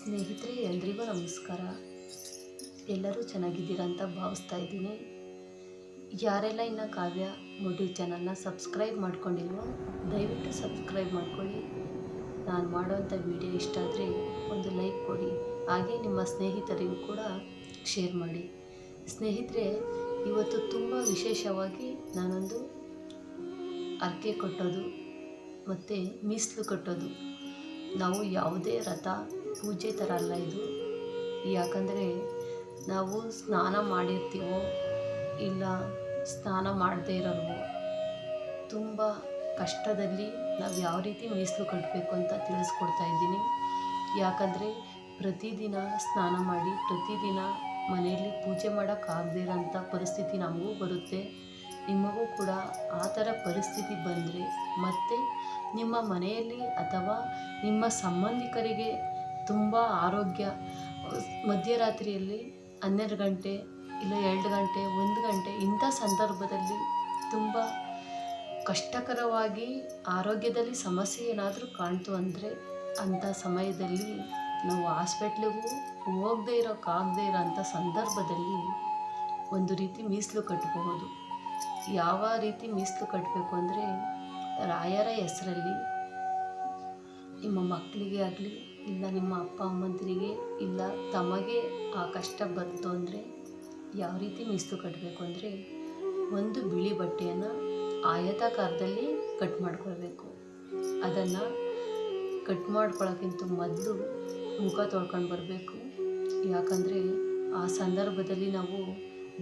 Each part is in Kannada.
ಸ್ನೇಹಿತರೆ, ಎಲ್ರಿಗೂ ನಮಸ್ಕಾರ. ಎಲ್ಲರೂ ಚೆನ್ನಾಗಿದ್ದೀರಾ ಅಂತ ಭಾವಿಸ್ತಾ ಇದ್ದೀನಿ. ಯಾರೆಲ್ಲ ಇನ್ನು ಕಾವ್ಯ ಮೋಟಿವ್ ಚಾನಲ್ನ ಸಬ್ಸ್ಕ್ರೈಬ್ ಮಾಡ್ಕೊಂಡಿಲ್ವೋ, ದಯವಿಟ್ಟು ಸಬ್ಸ್ಕ್ರೈಬ್ ಮಾಡ್ಕೊಳ್ಳಿ. ನಾನು ಮಾಡೋವಂಥ ವಿಡಿಯೋ ಇಷ್ಟ ಆದರೆ ಒಂದು ಲೈಕ್ ಕೊಡಿ. ಹಾಗೆ ನಿಮ್ಮ ಸ್ನೇಹಿತರಿಗೂ ಕೂಡ ಶೇರ್ ಮಾಡಿ. ಸ್ನೇಹಿತರೆ, ಇವತ್ತು ತುಂಬ ವಿಶೇಷವಾಗಿ ನಾನೊಂದು ಅರ್ಕೆ ಕಟ್ಟೋದು ಮತ್ತು ಮೀಸಲು ಕಟ್ಟೋದು. ನಾವು ಯಾವುದೇ ರಥ ಪೂಜೆ ಥರ ಅಲ್ಲ ಇದು. ಯಾಕಂದರೆ ನಾವು ಸ್ನಾನ ಮಾಡಿರ್ತೀವೋ ಇಲ್ಲ ಸ್ನಾನ ಮಾಡದೇ ಇರೋಲ್ವೋ, ತುಂಬ ಕಷ್ಟದಲ್ಲಿ ನಾವು ಯಾವ ರೀತಿ ಮೀಸಲು ಕಟ್ಟಬೇಕು ಅಂತ ತಿಳಿಸ್ಕೊಡ್ತಾ ಇದ್ದೀನಿ. ಯಾಕಂದರೆ ಪ್ರತಿದಿನ ಸ್ನಾನ ಮಾಡಿ, ಪ್ರತಿದಿನ ಮನೆಯಲ್ಲಿ ಪೂಜೆ ಮಾಡೋಕ್ಕಾಗದೇ ಇರೋಂಥ ಪರಿಸ್ಥಿತಿ ನಮಗೂ ಬರುತ್ತೆ. ನಿಮಗೂ ಕೂಡ ಆ ಥರ ಪರಿಸ್ಥಿತಿ ಬಂದರೆ ಮತ್ತು ನಿಮ್ಮ ಮನೆಯಲ್ಲಿ ಅಥವಾ ನಿಮ್ಮ ಸಂಬಂಧಿಕರಿಗೆ ತುಂಬ ಆರೋಗ್ಯ. ಮಧ್ಯರಾತ್ರಿಯಲ್ಲಿ ಹನ್ನೆರಡು ಗಂಟೆ ಇಲ್ಲ ಎರಡು ಗಂಟೆ, ಒಂದು ಗಂಟೆ ಇಂಥ ಸಂದರ್ಭದಲ್ಲಿ ತುಂಬ ಕಷ್ಟಕರವಾಗಿ ಆರೋಗ್ಯದಲ್ಲಿ ಸಮಸ್ಯೆ ಏನಾದರೂ ಕಾಣ್ತು ಅಂದರೆ ಅಂಥ ಸಮಯದಲ್ಲಿ ನಾವು ಹಾಸ್ಪಿಟ್ಲಿಗೂ ಹೋಗದೇ ಇರೋಕ್ಕಾಗದೇ ಇರೋಂಥ ಸಂದರ್ಭದಲ್ಲಿ ಒಂದು ರೀತಿ ಮೀಸಲು ಕಟ್ಟಬಹುದು ಯಾವ ರೀತಿ ಮೀಸಲು ಕಟ್ಟಬೇಕು ಅಂದರೆ ರಾಯರ ಹೆಸರಲ್ಲಿ ನಿಮ್ಮ ಮಕ್ಕಳಿಗೆ ಆಗಲಿ ಇಲ್ಲ ನಿಮ್ಮ ಅಪ್ಪ ಅಮ್ಮಂದಿರಿಗೆ ಇಲ್ಲ ತಮಗೆ ಆ ಕಷ್ಟ ಬಂತು ಅಂದರೆ ಯಾವ ರೀತಿ ಮೀಸಲು ಕಟ್ಟಬೇಕು ಅಂದರೆ ಒಂದು ಬಿಳಿ ಬಟ್ಟೆಯನ್ನು ಆಯತಾಕಾರದಲ್ಲಿ ಕಟ್ ಮಾಡ್ಕೊಳ್ಬೇಕು. ಅದನ್ನು ಕಟ್ ಮಾಡ್ಕೊಳ್ಳೋಕ್ಕಿಂತ ಮೊದಲು ಮುಖ ತೊಳ್ಕೊಂಡು ಬರಬೇಕು. ಯಾಕಂದರೆ ಆ ಸಂದರ್ಭದಲ್ಲಿ ನಾವು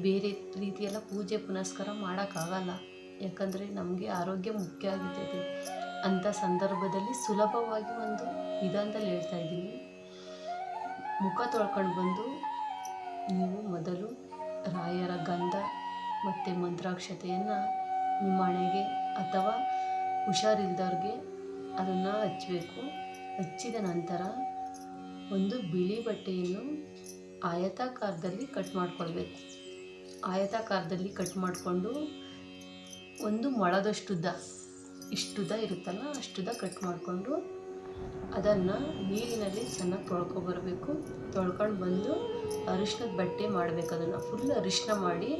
ಬೇರೆ ರೀತಿಯೆಲ್ಲ ಪೂಜೆ ಪುನಸ್ಕಾರ ಮಾಡೋಕ್ಕಾಗಲ್ಲ. ಯಾಕಂದರೆ ನಮಗೆ ಆರೋಗ್ಯ ಮುಖ್ಯ ಆಗಿರ್ತೈತೆ. ಅಂಥ ಸಂದರ್ಭದಲ್ಲಿ ಸುಲಭವಾಗಿ ಒಂದು ವಿಧಾನದಲ್ಲಿ ಹೇಳ್ತಾ ಇದ್ದೀನಿ. ಮುಖ ತೊಳ್ಕೊಂಡು ಬಂದು ನೀವು ಮೊದಲು ರಾಯರ ಗಂಧ ಮತ್ತು ಮಂತ್ರಾಕ್ಷತೆಯನ್ನು ನಿಮ್ಮ ಹಣೆಗೆ ಅಥವಾ ಹುಷಾರಿಲ್ದವ್ರಿಗೆ ಅದನ್ನು ಹಚ್ಚಬೇಕು. ಹಚ್ಚಿದ ನಂತರ ಒಂದು ಬಿಳಿ ಬಟ್ಟೆಯನ್ನು ಆಯತಾಕಾರದಲ್ಲಿ ಕಟ್ ಮಾಡ್ಕೊಳ್ಬೇಕು. ಆಯತಾಕಾರದಲ್ಲಿ ಕಟ್ ಮಾಡಿಕೊಂಡು ಒಂದು ಮೊಳದಷ್ಟುದ್ದ ಇಷ್ಟುದ್ದ ಇರುತ್ತಲ್ಲ, ಅಷ್ಟುದ ಕಟ್ ಮಾಡಿಕೊಂಡು ಅದನ್ನು ನೀರಿನಲ್ಲಿ ಚೆನ್ನಾಗಿ ತೊಳ್ಕೊಬರಬೇಕು ತೊಳ್ಕೊಂಡು ಬಂದು ಅರಿಶಿನದ ಬಟ್ಟೆ ಮಾಡಬೇಕು ಅದನ್ನು. ಫುಲ್ ಅರಿಶಿನ ಮಾಡಿ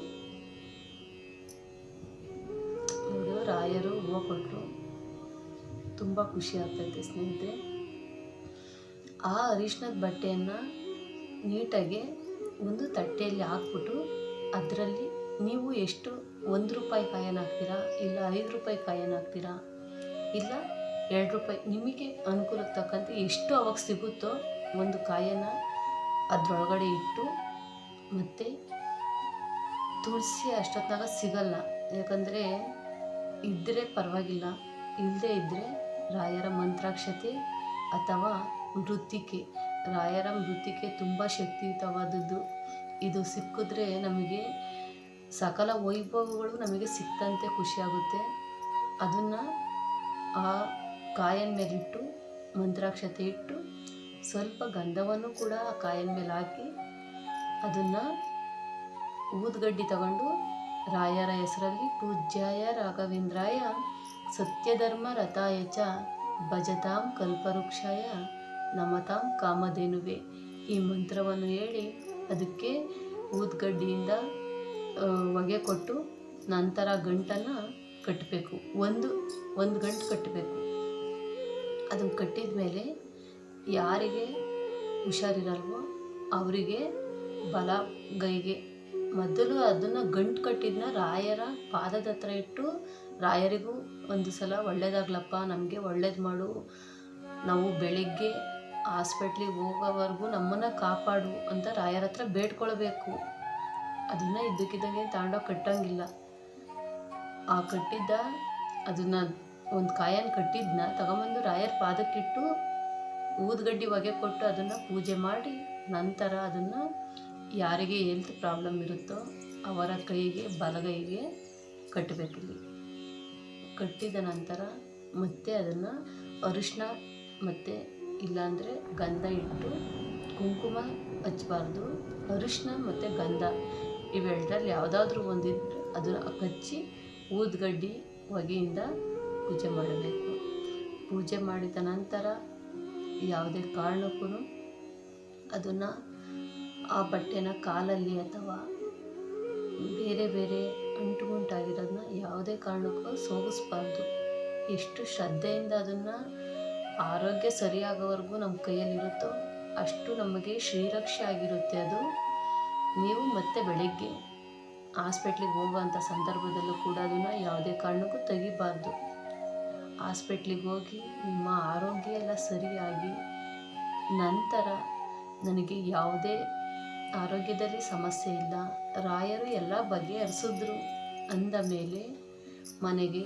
ರಾಯರು ಹೂವು ಕೊಟ್ಟರು ತುಂಬ ಖುಷಿ ಆಗ್ತೈತೆ ಸ್ನೇಹಿತರೆ. ಆ ಅರಿಶಿನದ ಬಟ್ಟೆಯನ್ನು ನೀಟಾಗಿ ಒಂದು ತಟ್ಟೆಯಲ್ಲಿ ಹಾಕ್ಬಿಟ್ಟು ಅದರಲ್ಲಿ ನೀವು ಎಷ್ಟು ಒಂದು ರೂಪಾಯಿ ಕಾಯನ್ನು ಹಾಕ್ತೀರಾ ಇಲ್ಲ ಐದು ರೂಪಾಯಿ ಕಾಯನ್ನು ಹಾಕ್ತೀರಾ? ಇಲ್ಲ ಎರಡು ರೂಪಾಯಿ. ನಿಮಗೆ ಅನುಕೂಲಕ್ಕೆ ತಕ್ಕಂತೆ ಎಷ್ಟು ಅವಾಗ ಸಿಗುತ್ತೋ ಒಂದು ಕಾಯನ್ನ ಅದರೊಳಗಡೆ ಇಟ್ಟು ಮತ್ತು ತುಳಸಿ ಅಷ್ಟೊತ್ತಿನಾಗ ಸಿಗಲ್ಲ. ಯಾಕಂದರೆ ಇದ್ದರೆ ಪರವಾಗಿಲ್ಲ. ಇಲ್ಲದೇ ಇದ್ದರೆ ರಾಯರ ಮಂತ್ರಾಕ್ಷತೆ ಅಥವಾ ಮೃತ್ತಿಕೆ. ರಾಯರ ಮೃತ್ತಿಕೆ ತುಂಬ ಶಕ್ತಿಯುತವಾದದ್ದು. ಇದು ಸಿಕ್ಕಿದ್ರೆ ನಮಗೆ ಸಕಲ ವೈಭವಗಳು ನಮಗೆ ಸಿಕ್ತಂತೆ ಖುಷಿಯಾಗುತ್ತೆ. ಅದನ್ನು ಆ ಕಾಯನ ಮೇಲಿಟ್ಟು, ಮಂತ್ರಾಕ್ಷತೆ ಇಟ್ಟು, ಸ್ವಲ್ಪ ಗಂಧವನ್ನು ಕೂಡ ಆ ಕಾಯನ ಮೇಲೆ ಹಾಕಿ, ಅದನ್ನು ಊದ್ಗಡ್ಡಿ ತಗೊಂಡು, ರಾಯರ ಹೆಸರಲ್ಲಿ ಪೂಜ್ಯಾಯ ರಾಘವೇಂದ್ರಾಯ, ಸತ್ಯಧರ್ಮ ರಥಾಯ ಚ ಭಜತಾಂ ಕಲ್ಪವೃಕ್ಷಾಯ ನಮತಾಂ ಕಾಮಧೇನುವೆ. ಈ ಮಂತ್ರವನ್ನು ಹೇಳಿ, ಅದಕ್ಕೆ ಊದ್ಗಡ್ಡಿಯಿಂದ ಹೊಗೆ ಕೊಟ್ಟು ನಂತರ ಗಂಟನ್ನು ಕಟ್ಟಬೇಕು ಒಂದು ಒಂದು ಗಂಟು ಕಟ್ಟಬೇಕು ಅದನ್ನು ಕಟ್ಟಿದ ಮೇಲೆ ಯಾರಿಗೆ ಹುಷಾರಿರಲ್ವೋ ಅವರಿಗೆ ಬಲ, ಗೈಗೆ. ಮೊದಲು ಅದನ್ನು ಗಂಟು ಕಟ್ಟಿದ್ನ ರಾಯರ ಪಾದದ ಹತ್ರ ಇಟ್ಟು ರಾಯರಿಗೂ ಒಂದು ಸಲ ಒಳ್ಳೇದಾಗ್ಲಪ್ಪ, ನಮಗೆ ಒಳ್ಳೇದು ಮಾಡು. ನಾವು ಬೆಳಿಗ್ಗೆ ಹಾಸ್ಪಿಟ್ಲಿಗೆ ಹೋಗೋವರೆಗೂ ನಮ್ಮನ್ನು ಕಾಪಾಡು ಅಂತ ರಾಯರ ಹತ್ರ ಬೇಡ್ಕೊಳ್ಬೇಕು. ಅದನ್ನು ಇದ್ದಕ್ಕಿದ್ದಂಗೆ ತಗೊಂಡೋಗಿ ಕಟ್ಟಂಗಿಲ್ಲ. ಆ ಕಟ್ಟಿದ್ದ ಅದನ್ನು ಒಂದು ಕಾಯನ್ನು ಕಟ್ಟಿದ್ನ ತಗೊಂಬಂದು ರಾಯರ ಪಾದಕ್ಕಿಟ್ಟು ಊದ್ಗಡ್ಡಿ ಒಗೆ ಕೊಟ್ಟು ಅದನ್ನು ಪೂಜೆ ಮಾಡಿ ನಂತರ ಅದನ್ನು ಯಾರಿಗೆ ಹೆಲ್ತ್ ಪ್ರಾಬ್ಲಮ್ ಇರುತ್ತೋ ಅವರ ಕೈಗೆ, ಬಲಗೈಗೆ ಕಟ್ಟಬೇಕಿಲ್ಲಿ ಕಟ್ಟಿದ ನಂತರ ಮತ್ತೆ ಅದನ್ನು ಅರಿಶಿನ ಮತ್ತು ಇಲ್ಲಾಂದರೆ ಗಂಧ ಇಟ್ಟು ಕುಂಕುಮ ಹಚ್ಚಬಾರ್ದು ಅರಿಶಿನ ಮತ್ತು ಗಂಧ ಇವೆರಡರಲ್ಲಿ ಯಾವುದಾದ್ರೂ ಒಂದಿದ್ರೆ ಅದನ್ನು ಕಚ್ಚಿ ಊದ್ಗಡ್ಡಿ ಹೊಗೆಯಿಂದ ಪೂಜೆ ಮಾಡಬೇಕು. ಪೂಜೆ ಮಾಡಿದ ನಂತರ ಯಾವುದೇ ಕಾರಣಕ್ಕೂ ಅದನ್ನು ಆ ಬಟ್ಟೆನ ಕಾಲಲ್ಲಿ ಅಥವಾ ಬೇರೆ ಬೇರೆ ಅಂಟು ಉಂಟಾಗಿರೋದನ್ನ ಯಾವುದೇ ಕಾರಣಕ್ಕೂ ಸೋಗಿಸ್ಬಾರ್ದು. ಎಷ್ಟು ಶ್ರದ್ಧೆಯಿಂದ ಅದನ್ನು ಆರೋಗ್ಯ ಸರಿಯಾಗೋವರೆಗೂ ನಮ್ಮ ಕೈಯಲ್ಲಿರುತ್ತೋ ಅಷ್ಟು ನಮಗೆ ಶ್ರೀರಕ್ಷೆ ಆಗಿರುತ್ತೆ ಅದು. ನೀವು ಮತ್ತೆ ಬೆಳಿಗ್ಗೆ ಹಾಸ್ಪಿಟ್ಲಿಗೆ ಹೋಗುವಂಥ ಸಂದರ್ಭದಲ್ಲೂ ಕೂಡ ಅದನ್ನು ಯಾವುದೇ ಕಾರಣಕ್ಕೂ ತೆಗಿಬಾರ್ದು. ಹಾಸ್ಪಿಟ್ಲಿಗೆ ಹೋಗಿ ನಿಮ್ಮ ಆರೋಗ್ಯ ಎಲ್ಲ ಸರಿಯಾಗಿ ನಂತರ ನನಗೆ ಯಾವುದೇ ಆರೋಗ್ಯದಲ್ಲಿ ಸಮಸ್ಯೆ ಇಲ್ಲ. ರಾಯರು ಎಲ್ಲ ಬಗೆಹರಿಸಿದ್ರು. ಅಂದ ಮೇಲೆ ಮನೆಗೆ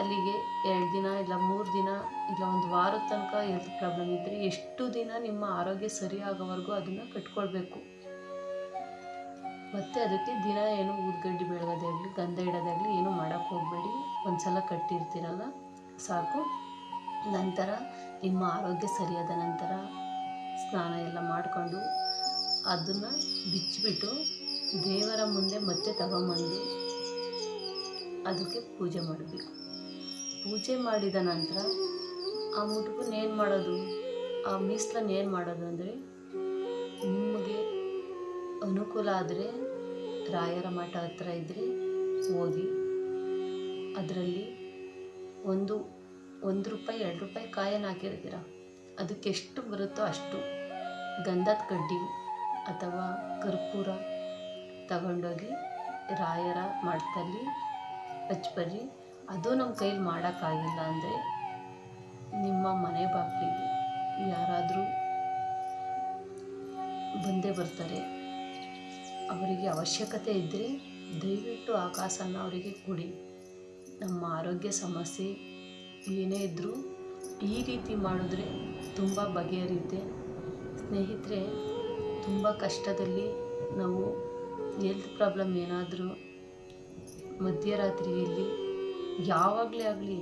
ಅಲ್ಲಿಗೆ ಎರಡು ದಿನ ಇಲ್ಲ ಮೂರು ದಿನ ಇಲ್ಲ ಒಂದು ವಾರದ ತನಕ ಹೆಲ್ತ್ ಪ್ರಾಬ್ಲಮ್ ಇದ್ದರೆ ಎಷ್ಟು ದಿನ ನಿಮ್ಮ ಆರೋಗ್ಯ ಸರಿಯಾಗೋವರೆಗೂ ಅದನ್ನು ಕಟ್ಕೊಳ್ಬೇಕು. ಮತ್ತು ಅದಕ್ಕೆ ದಿನ ಏನು ಊದ್ಗಡ್ಡಿ ಬೆಳಗೋದೇ ಆಗಲಿ ಗಂಧ ಇಡೋದಾಗಲಿ ಏನು ಮಾಡೋಕ್ಕೆ ಹೋಗಬೇಡಿ. ಒಂದು ಸಲ ಕಟ್ಟಿರ್ತೀರಲ್ಲ, ಸಾಕು. ನಂತರ ನಿಮ್ಮ ಆರೋಗ್ಯ ಸರಿಯಾದ ನಂತರ ಸ್ನಾನ ಎಲ್ಲ ಮಾಡಿಕೊಂಡು ಅದನ್ನು ಬಿಚ್ಚಿಬಿಟ್ಟು ದೇವರ ಮುಂದೆ ಮತ್ತೆ ತಗೊಂಬಂದು ಅದಕ್ಕೆ ಪೂಜೆ ಮಾಡಬೇಕು. ಪೂಜೆ ಮಾಡಿದ ನಂತರ ಆ ಏನು ಮಾಡೋದು? ಆ ಮೀಸ್ಲನ್ನು ಏನು ಮಾಡೋದು ಅಂದರೆ ನಿಮಗೆ ಅನುಕೂಲ ಆದರೆ ರಾಯರ ಮಠ ಹತ್ರ ಇದ್ದರೆ ಓದಿ. ಅದರಲ್ಲಿ ಒಂದು ಒಂದು ರೂಪಾಯಿ, ಎರಡು ರೂಪಾಯಿ ಕಾಯನ್ನು ಹಾಕಿರ್ತೀರ. ಅದಕ್ಕೆ ಎಷ್ಟು ಬರುತ್ತೋ ಅಷ್ಟು ಗಂಧದ ಕಡ್ಡಿ ಅಥವಾ ಕರ್ಪೂರ ತಗೊಂಡೋಗಿ ರಾಯರ ಮಠದಲ್ಲಿ ಹಚ್ಬರ್ರಿ. ಅದು ನಮ್ಮ ಕೈಲಿ ಮಾಡೋಕ್ಕಾಗಿಲ್ಲ ಅಂದರೆ ನಿಮ್ಮ ಮನೆ ಬಾಗಿಲಿಗೆ ಯಾರಾದರೂ ಬಂದೇ ಬರ್ತಾರೆ. ಅವರಿಗೆ ಅವಶ್ಯಕತೆ ಇದ್ದರೆ ದಯವಿಟ್ಟು ಆ ಅವರಿಗೆ ಕೊಡಿ. ನಮ್ಮ ಆರೋಗ್ಯ ಸಮಸ್ಯೆ ಏನೇ ಇದ್ದರೂ ಈ ರೀತಿ ಮಾಡಿದ್ರೆ ತುಂಬ ಬಗೆಹರಿಯುತ್ತೆ. ಸ್ನೇಹಿತರೆ, ತುಂಬ ಕಷ್ಟದಲ್ಲಿ ನಾವು ಹೆಲ್ತ್ ಪ್ರಾಬ್ಲಮ್ ಏನಾದರೂ ಮಧ್ಯರಾತ್ರಿಯಲ್ಲಿ, ಯಾವಾಗಲೇ ಆಗಲಿ,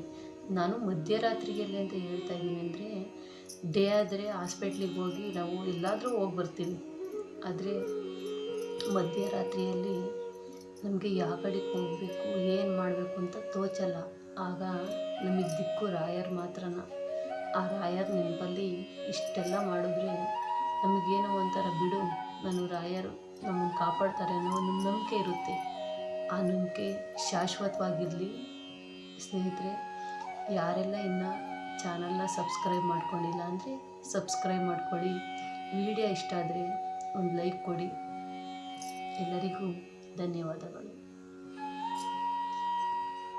ನಾನು ಮಧ್ಯರಾತ್ರಿಯಲ್ಲಿ ಅಂತ ಹೇಳ್ತಾ ಇದ್ದೀನಿ ಅಂದರೆ, ಡೇ ಆದರೆ ಹಾಸ್ಪಿಟ್ಲಿಗೆ ಹೋಗಿ ನಾವು ಎಲ್ಲಾದರೂ ಹೋಗಿ ಬರ್ತೀವಿ. ಆದರೆ ಮಧ್ಯರಾತ್ರಿಯಲ್ಲಿ ನಮಗೆ ಯಾವ ಕಡೆಗೆ ಹೋಗಬೇಕು, ಏನು ಮಾಡಬೇಕು ಅಂತ ತೋಚಲ್ಲ. ಆಗ ನಮಗೆ ದಿಕ್ಕು ರಾಯರ್ ಮಾತ್ರನ. ಆ ರಾಯರ್ ನೆನಪಲ್ಲಿ ಇಷ್ಟೆಲ್ಲ ಮಾಡಿದ್ರೆ ನಮಗೇನೋ ಒಂಥರ ಬಿಡು, ನಾನು ರಾಯರು, ನಮ್ಮನ್ನು ಕಾಪಾಡ್ತಾರೆ ಅನ್ನೋ ಒಂದು ನಂಬಿಕೆ ಇರುತ್ತೆ. ಆ ನಂಬಿಕೆ ಶಾಶ್ವತವಾಗಿರಲಿ. ಸ್ನೇಹಿತರೆ, ಯಾರೆಲ್ಲ ಇನ್ನು ಚಾನಲ್ನ ಸಬ್ಸ್ಕ್ರೈಬ್ ಮಾಡ್ಕೊಂಡಿಲ್ಲ ಅಂದರೆ ಸಬ್ಸ್ಕ್ರೈಬ್ ಮಾಡ್ಕೊಳ್ಳಿ. ವಿಡಿಯೋ ಇಷ್ಟ ಆದರೆ ಒಂದು ಲೈಕ್ ಕೊಡಿ. ಎಲ್ಲರಿಗೂ ಧನ್ಯವಾದಗಳು.